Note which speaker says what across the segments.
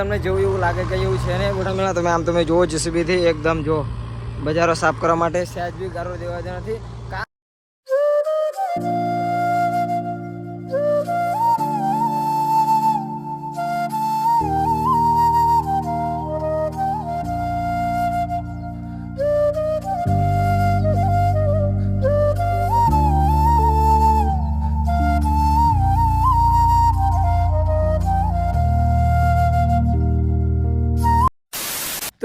Speaker 1: તમને જેવું એવું લાગે કે એવું છે ને મોટા તમે આમ તમે જુઓ, જેસીબીથી એકદમ જો બજારો સાફ કરવા માટે સહેજ બી ગારો દેવા નથી.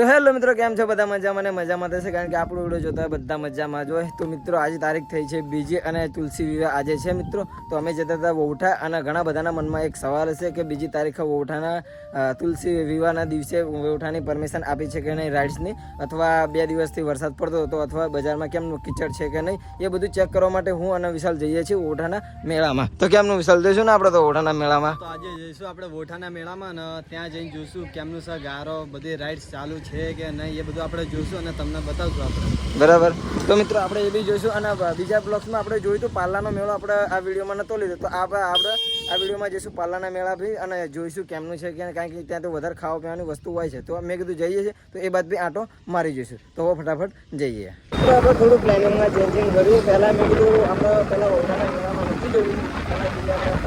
Speaker 1: है હેલો મિત્રો, કેમ છો બધા મજામાં ને મજામાં થશે કારણ કે આપણો વીડિયો જોતા બધા મજામાં જ તો મિત્રો, આજે તારીખ થઈ છે બીજી અને તુલસી વિવાહ આજે છે મિત્રો. તો અમે જતા હતા વોવઠા અને ઘણા બધાના મનમાં એક સવાલ હશે કે બીજી તારીખે વોવઠાના તુલસી વિવાહના દિવસે વોઠાની પરમિશન આપી છે કે નહીં રાઇડ્સની? અથવા બે દિવસથી વરસાદ પડતો હતો અથવા બજારમાં કેમનું કિચડ છે કે નહીં? એ બધું ચેક કરવા માટે હું અને વિશાલ જઈએ છીએ વોઠાના મેળામાં. તો કેમનું વિશાલ, જઈશું ને આપણે તો વોઠાના મેળામાં?
Speaker 2: આજે જઈશું આપણે વોઠાના મેળામાં અને ત્યાં જઈને જોઈશું કેમનું સર ગારો, બધી રાઇડ્સ ચાલુ છે કે નહીં એ બધું આપણે જોઈશું અને તમને બતાવશું આપણે.
Speaker 1: બરાબર. તો મિત્રો આપણે એ બી જોઈશું અને બીજા બ્લોગ્સમાં આપણે જોયું તો પાલાનો મેળો આપણે આ વિડીયોમાં નતો લીધો. તો આપણે આપણે આ વિડીયોમાં જઈશું પાલાના મેળા બી અને જોઈશું કેમનું છે કે કારણ કે ત્યાં તો વધારે ખાવા પીવાની વસ્તુ હોય છે. તો મેં કીધું જઈએ છીએ તો એ બાદ બી આંટો મારી જઈશું. તો હવે ફટાફટ જઈએ. તો આપણે થોડું પ્લાનિંગમાં ચેન્જિંગ કર્યું પહેલાં મેં કીધું આપણે પહેલાં વડોદરાના મેળામાં નથી જોયું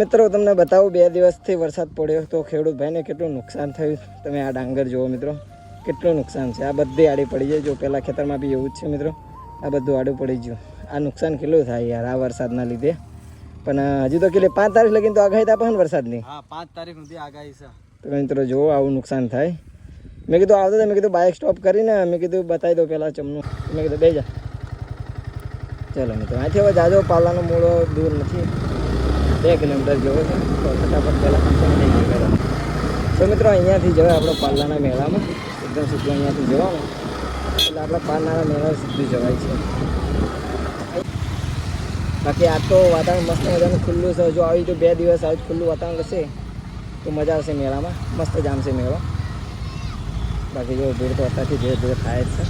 Speaker 1: મિત્રો તમને બતાવું બે દિવસથી વરસાદ પડ્યો તો ખેડૂત ભાઈને કેટલું નુકસાન થયું? તમે આ ડાંગર જુઓ મિત્રો. કેટલું નુકસાન છે? આ બધી આડી પડી જાય. જો પહેલાં ખેતરમાં બી એવું જ છે મિત્રો. આ બધું આડું પડી ગયું. આ નુકસાન કેટલું થાય યાર આ વરસાદના લીધે? પણ હજુ તો કેટલી પાંચ તારીખ લગીને તો આગાહી આપે ને વરસાદની.
Speaker 2: હા પાંચ તારીખ સુધી આગાહી છે.
Speaker 1: તો મિત્રો જુઓ આવું નુકસાન થાય. મેં કીધું આવતો તો મેં કીધું બાઇક સ્ટોપ કરીને મેં કીધું બતાવી દો પહેલાં ચમનું. મેં કીધું બે જા. ચલો મિત્રો અહીંથી હવે જાજો પાલાનો મૂળો દૂર નથી. બે કિલોમીટર જેવો છે. તો ફટાફટ પહેલાં જઈએ પહેલાં તો મિત્રો, અહીંયાથી જવાય આપણે પાલ્લાના મેળામાં. એકદમ સીધું અહીંયાથી જવાનું. એટલે આપણે પાલ્લાના મેળા સીધું જવાય છે. બાકી આ તો વાતાવરણ મસ્ત મજાનું ખુલ્લું છે. જો આવી જો બે દિવસ આવી ખુલ્લું વાતાવરણ હશે, તો મજા આવશે મેળામાં. મસ્ત જામશે મેળો. બાકી જો ભીડ તો અત્યારથી ધીરે ધીરે થાય જ છે.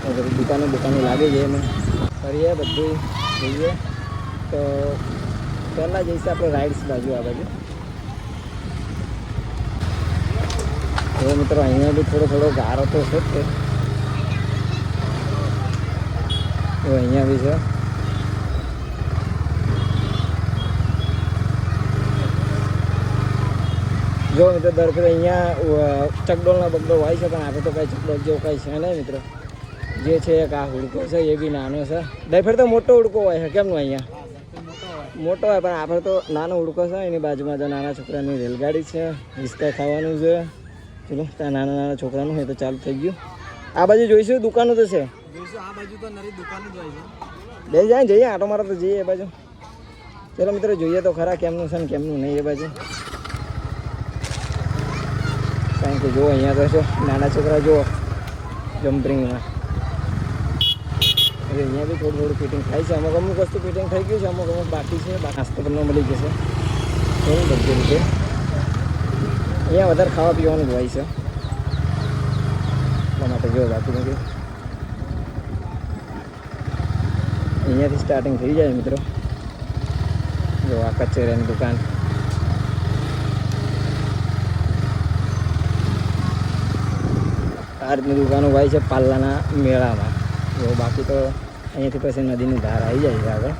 Speaker 1: તો દુકાનો દુકાનો લાગી જાય એમ. ફરીએ બધું જોઈએ. તો પહેલાં જઈશું આપણે રાઇડ્સ બાજુ આ બાજુ. હવે મિત્રો અહીંયા બી થોડો થોડો ગારો તો છે જ તે. તો અહીંયા બી છે. જો મિત્રો દર અહીંયા અ, ચકડોળના બગડો હોય છે પણ આપણે તો કાંઈ ચકડોળ જેવો કાંઈ છે નહીં મિત્રો. જે છે એક આ હુડકો છે એ બી નાનો છે. દર તો મોટો હુડકો હોય છે કેમનું અહીંયા? મોટો હોય પણ આપણે તો નાનો ઉડકો છે એની બાજુમાં જો નાના છોકરાની રેલગાડી છે હિસકા ખાવાનું છે. ચલો ત્યાં નાના નાના છોકરાનું હોય તો ચાલુ થઈ ગયું. આ બાજુ જોઈશું દુકાનો તો છે. બે જાય જઈએ આટો મારો તો જઈએ એ બાજુ. ચલો મિત્રો જોઈએ તો ખરા કેમનું છે ને કેમનું નહીં એ બાજુ. કારણ કે જુઓ અહીંયા તો છો નાના છોકરા જુઓ જમ્પરિંગમાં. હવે અહીંયા બી થોડું થોડું ફિટિંગ થાય છે. અમુક અમુક વસ્તુ ફિટિંગ થઈ ગયું છે, અમુક અમુક બાકી છે. નાસ્તો પણ મળી જશે. એવું બધી રીતે. અહીંયા વધારે ખાવા પીવાનું જ હોય છે. એટલા માટે જો બાકી નથી. અહીંયાથી સ્ટાર્ટિંગ થઈ જાય મિત્રો. જો આ કચેરીની દુકાન. આ રીતની દુકાનો હોય છે પાલ્લાના મેળામાં. જો બાકી તો અહીંયાથી પછી નદીની ધાર આવી જાય છે આગળ.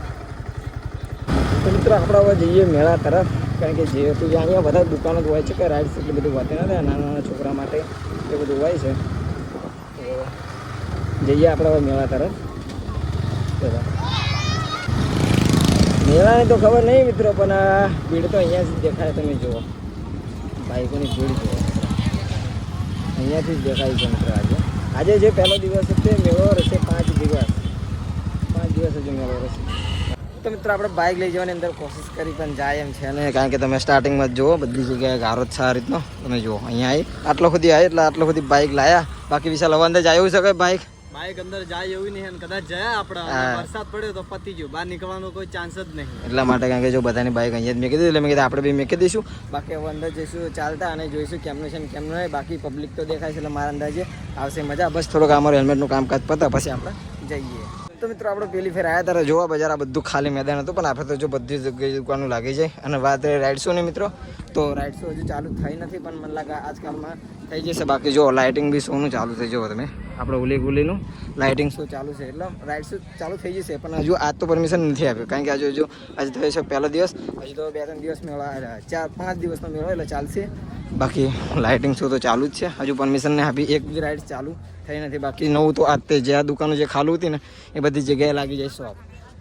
Speaker 1: તો મિત્રો, આપણે હવે જઈએ મેળા તરફ, કારણ કે જે હતું જ્યાં અહીંયા બધા દુકાનો જ હોય છે કે રાઇડ્સ એટલી બધું હોતી નથી, નાના નાના છોકરા માટે એ બધું હોય છે. તો જઈએ આપણે હવે મેળા તરફ. મેળાની તો ખબર નહીં મિત્રો, પણ આ ભીડ તો અહીંયા જ દેખાય, તમે જુઓ. બાઈકોની ભીડ જુઓ. અહીંયાથી જ દેખાય છે મિત્રો આજે. આજે જે પહેલો દિવસ છે મેળો રહેશે પાંચ દિવસ. દિવસ તો મિત્રો આપણે બાઇક લઈ જવાની અંદર કોશિશ કરી પણ જાય એમ છે ને કારણ કે તમે સ્ટાર્ટિંગમાં જ જુઓ બધી જગ્યાએ ગારો જ છે આ રીતનો. તમે જુઓ અહીંયા આવી આટલો સુધી આવી એટલે આટલો સુધી બાઇક લાયા. બાકી વિશાલ હવે અંદર જાય એવું છે કે બાઇક
Speaker 2: બાઇક અંદર જાય એવું નહીં અને કદાચ જાય
Speaker 1: હા.
Speaker 2: વરસાદ પડ્યો તો પતી ગયું. બહાર નીકળવાનો કોઈ ચાન્સ જ નહીં.
Speaker 1: એટલા માટે કારણ કે જો બધાની બાઇક અહીંયા જ મેકી દીધી એટલે મેં કીધું આપણે બી મેકી દઈશું. બાકી હવે અંદર જઈશું ચાલતા અને જોઈશું કેમનું છે ને કેમનું નહીં. બાકી પબ્લિક તો દેખાય છે એટલે મારા અંદાજે આવશે મજા. બસ થોડોક અમારું હેલ્મેટનું કામકાજ પતા પછી આપણે જઈએ. તો મિત્રો આપણે પેલી ફેર આવ્યા ત્યારે જોવા બજાર આ બધું ખાલી મેદાન હતું, પણ આપણે તો જો બધી જગ્યાએ દુકાનો લાગી જાય. અને વાત રાઇડ ને મિત્રો, તો રાઇડ હજુ ચાલુ થઈ નથી, પણ મને લાગે આજકાલમાં થઈ જશે. બાકી જો લાઇટિંગ બી શોનું ચાલુ થઈ જુઓ તમે. આપણે ઉલી ગુલીનું લાઇટિંગ શો ચાલુ છે. એટલે રાઇડ શો ચાલુ થઈ જશે, પણ હજુ આજ તો પરમિશન નથી આપ્યું. કારણ કે આજે હજુ આજે થયો છે પહેલો દિવસ. હજુ તો બે ત્રણ દિવસ મેળવા, ચાર, પાંચ દિવસનો મેળો એટલે ચાલશે. બાકી લાઇટિંગ શો તો ચાલુ જ છે. હજુ પરમિશન ને આપી. એક બી રાઇડ ચાલુ થઈ નથી. બાકી નવું તો આજ તે જે આ દુકાનો જે ખાલું હતી ને, એ બધી જગ્યાએ લાગી જાય શોપ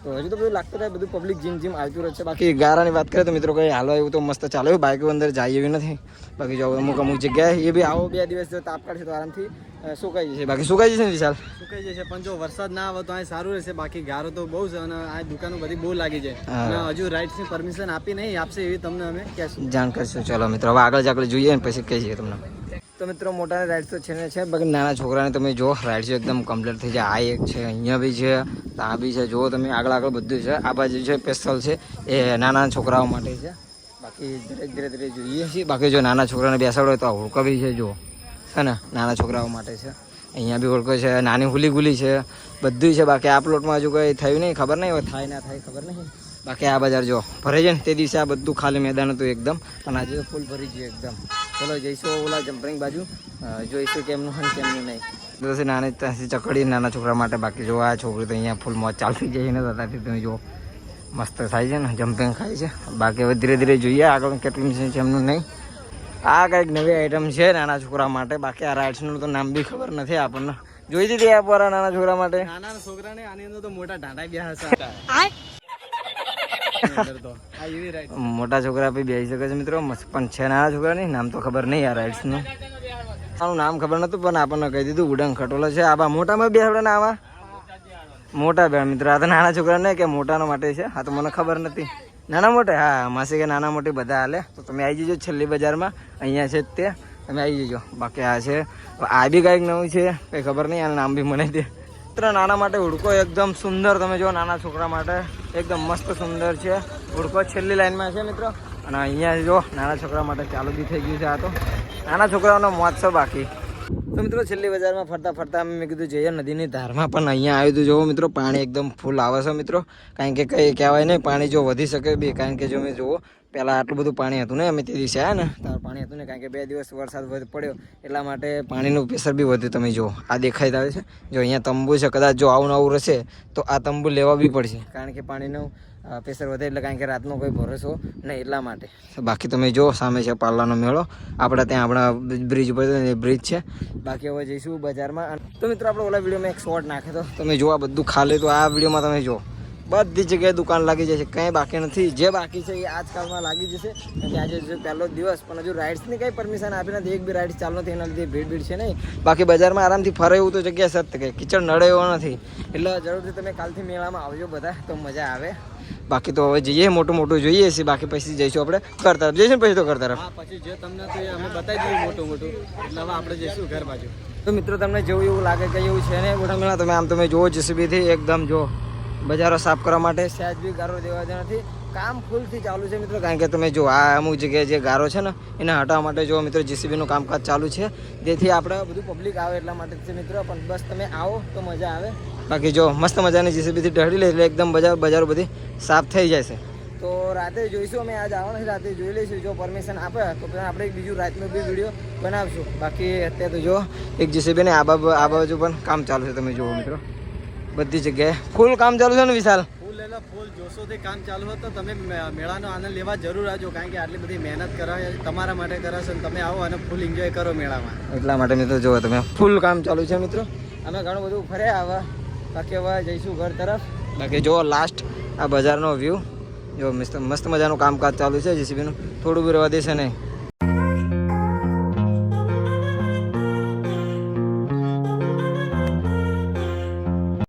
Speaker 1: તો હજુ તો બધું લાગતું રહે બધું પબ્લિક જીમ જીમ આવતું રહે છે. બાકી ગારાની વાત કરીએ તો મિત્રો કંઈ હાલો એવું તો મસ્ત ચાલે એવું બાઇકો અંદર જાય એવી નથી. બાકી જો અમુક અમુક જગ્યાએ એ બી આવો બે દિવસ જો તાપ કાઢશે તો આરામથી સુકાઈ જશે. બાકી સુકાઈ જશે ને વિશાલ?
Speaker 2: સુકાઈ જશે પણ જો વરસાદ ના આવે તો અહીં સારું રહેશે. બાકી ગારો તો બહુ છે અને આ દુકાનો બધી બહુ લાગી જાય અને હજુ રાઇટ્સની પરમિશન આપી નહીં આપશે એવી તમને અમે કહેશું.
Speaker 1: જાણ કરશું ચલો મિત્રો હવે આગળ જ આગળ જોઈએ ને પછી કહીએ તમને. તો મિત્રો, મોટા રાઇડ્સ તો છે ને છે, બાકી નાના છોકરાને તમે જો રાઇડ્સ એકદમ કમ્પ્લીટ થઈ જાય. આ એક છે, અહીંયા બી છે, તો આ બી છે. જુઓ તમે, આગળ આગળ બધું છે. આ બાજુ છે પેસ્ટલ છે, એ નાના છોકરાઓ માટે છે. બાકી ધીરે ધીરે ધીરે જોઈએ છીએ. બાકી જો નાના છોકરાને બેસાડો હોય તો હુડકો બી છે, જુઓ. છે ને? નાના છોકરાઓ માટે છે. અહીંયા બી હુડકો છે. નાની હુલી ગુલી છે. બધું છે. બાકી આ પ્લોટમાં હજુ કંઈ થયું નહીં, ખબર નહીં? હવે થાય ના થાય, ખબર નહીં. બાકી આ બજાર જો ભરે છે ને તે દિવસે આ બધું ખાલી મેદાન હતું એકદમ. પણ આજે ફૂલ ભરી ગયું એકદમ. ચલો જઈશું ઓલા જમ્પરિંગ બાજુ. જોઈશું કેમનું હોય ને કેમનું નહીં. તો નાની ત્યાંથી ચકડી નાના છોકરા માટે બાકી જો આ છોકરી તો અહીંયા ફૂલ મોત ચાલતી જાય ને દાદાથી. તમે જો મસ્ત થાય છે ને જમ્પિંગ ખાય છે. બાકી હવે ધીરે ધીરે જોઈએ આગળ કેટલું છે એમનું નહીં. આ કંઈક નવી આઈટમ છે નાના છોકરા માટે. બાકી આ રાઇડ્સનું તો નામ બી ખબર નથી આપણને. જોઈ દીધી આ પર નાના છોકરા માટે?
Speaker 2: નાના છોકરાને આની અંદર તો મોટા ઢાંડા ગયા હશે અંદર તો આ એવી રાઈડ
Speaker 1: મોટા છોકરા બી બેસી શકે છે મિત્રો. પણ છે નાના છોકરા નહીં નામ તો ખબર નહીં આ રાઇડ્સનું આનું નામ ખબર નતું પણ આપણને કહી દીધું, ઉડંગ ખટોલો છે. આવા મોટામાં બેસડે ને આવા? મોટા બેન મિત્રો. આ તો નાના છોકરા નહીં કે મોટાનો માટે છે? આ તો મને ખબર નથી. નાના મોટે? હા, માસી કે નાના મોટી બધા હાલે. તો તમે આવી જજો છેલ્લી બજારમાં. અહીંયા છે તે. તમે આવી જજો. બાકી આ છે. આ બી કાંઈક નવું છે. કંઈ ખબર નહીં, આનું નામ બી મને દે. મિત્રો નાના માટે હુડકો એકદમ સુંદર. તમે જો નાના છોકરા માટે એકદમ મસ્ત સુંદર છે. હુડકો છેલ્લી લાઈનમાં છે મિત્રો. અને અહીંયા જો નાના છોકરા માટે ચાલુ બી થઈ ગયું છે આ તો. નાના છોકરાઓનો મોજ છે બાકી. તો મિત્રો છેલ્લી બજારમાં ફરતા ફરતા મેં કીધું જઈએ નદીની ધારમાં પણ અહીંયા આવ્યું હતું જોવો મિત્રો, પાણી એકદમ ફૂલ આવે છે મિત્રો. કારણ કે કંઈ કહેવાય નહીં, પાણી જો વધી શકે બી. કારણ કે જો મેં જુઓ પહેલાં આટલું બધું પાણી હતું ને અમે તે દિવસે આવ્યા ને? તાર પાણી હતું ને, કારણ કે બે દિવસ વરસાદ વધ પડ્યો, એટલા માટે પાણીનું પ્રેશર બી વધ્યું, તમે જુઓ. આ દેખાઈ આવે છે. જો અહીંયા તંબુ છે, કદાચ જો આવું નવું રહેશે, તો આ તંબુ લેવા બી પડશે. કારણ કે પાણીનું પ્રેશર વધે એટલે કારણ કે રાતનો કોઈ ભરોસો નહીં, એટલા માટે. બાકી તમે જો સામે છે પાર્લાનો મેળો. આપણે ત્યાં આપણા બ્રિજ ઉપર બ્રિજ છે. બાકી હવે જઈશું બજારમાં. તો મિત્રો, આપણે ઓલા વિડીયોમાં એક શોર્ટ નાખે તો. તમે જો આ બધું ખાલી, તો આ વિડીયોમાં તમે જો બધી જગ્યાએ દુકાન લાગી જશે કંઈ બાકી નથી. જે બાકી છે એ આજકાલમાં લાગી જશે. કે આજે જો પહેલો દિવસ પણ હજુ રાઇડ્સની કંઈ પરમિશન આપી નથી. એક બી રાઇડ્સ ચાલુ નથી એના લીધે ભીડ ભીડ છે નહીં. બાકી બજારમાં આરામથી ફરે એવું તો જગ્યા સત કે કિચડ નડે એવો નથી. એટલે જરૂરથી તમે કાલથી મેળામાં આવજો બધા તો મજા આવે. બાકી તો હવે જઈએ મોટું મોટું જોઈએ છીએ. બાકી પછી જઈશું આપણે ઘર તરફ. જઈશું પછી તો ઘર તરફ?
Speaker 2: પછી જે તમને તો અમે બતાવી દઈએ મોટું મોટું એટલે હવે આપણે જઈશું ઘર બાજુ.
Speaker 1: તો મિત્રો તમને જેવું એવું લાગે કે એવું છે ને મોટા મેળા તમે આમ તમે જુઓ જેસીબીથી એકદમ જો બજારો સાફ કરવા માટે સહેજ બી ગારો દેવા દે નથી. કામ ફૂલથી ચાલુ છે મિત્રો. કારણ કે તમે જો આ અમુક જગ્યાએ જે ગારો છે ને, એને હટાવવા માટે જો મિત્રો જીસીબીનું કામકાજ ચાલુ છે. જેથી આપણે બધું પબ્લિક આવે એટલા માટે છે મિત્રો. પણ બસ તમે આવો તો મજા આવે. બાકી જો મસ્ત મજાની જીસીબીથી ઢળી લે એટલે એકદમ બજાર બજારો બધી સાફ થઈ જશે તો રાતે જોઈશું અમે. આજ આવવાનું છે. રાતે જોઈ લઈશું. જો પરમિશન આપે, તો પછી આપણે બીજું રાતનો બી વીડિયો બનાવશું. બાકી અત્યારે તો જો એક જીસીબી ને આ બાજુ આ બાજુ પણ કામ ચાલુ છે. તમે જુઓ મિત્રો. બધી જગ્યાએ. ફૂલ કામ ચાલુ છે ને વિશાલ?
Speaker 2: ફૂલ એટલે ફૂલ જોશોથી કામ ચાલુ હોય તો તમે મેળાનો આનંદ લેવા જરૂર આવજો કારણ કે આટલી બધી મહેનત કરાવે તમારા માટે કરાશે અને તમે આવો અને ફૂલ એન્જોય કરો મેળામાં.
Speaker 1: એટલા માટે મિત્રો જુઓ તમે. ફૂલ કામ ચાલુ છે મિત્રો. અમે ઘણું બધું ફર્યા આવા. બાકી હવે જઈશું ઘર તરફ. બાકી જુઓ લાસ્ટ આ બજારનો વ્યૂ જો મસ્ત મસ્ત મજાનું કામકાજ ચાલુ છે જીસીબીનું. થોડું બી રહેવા દેશે નહીં.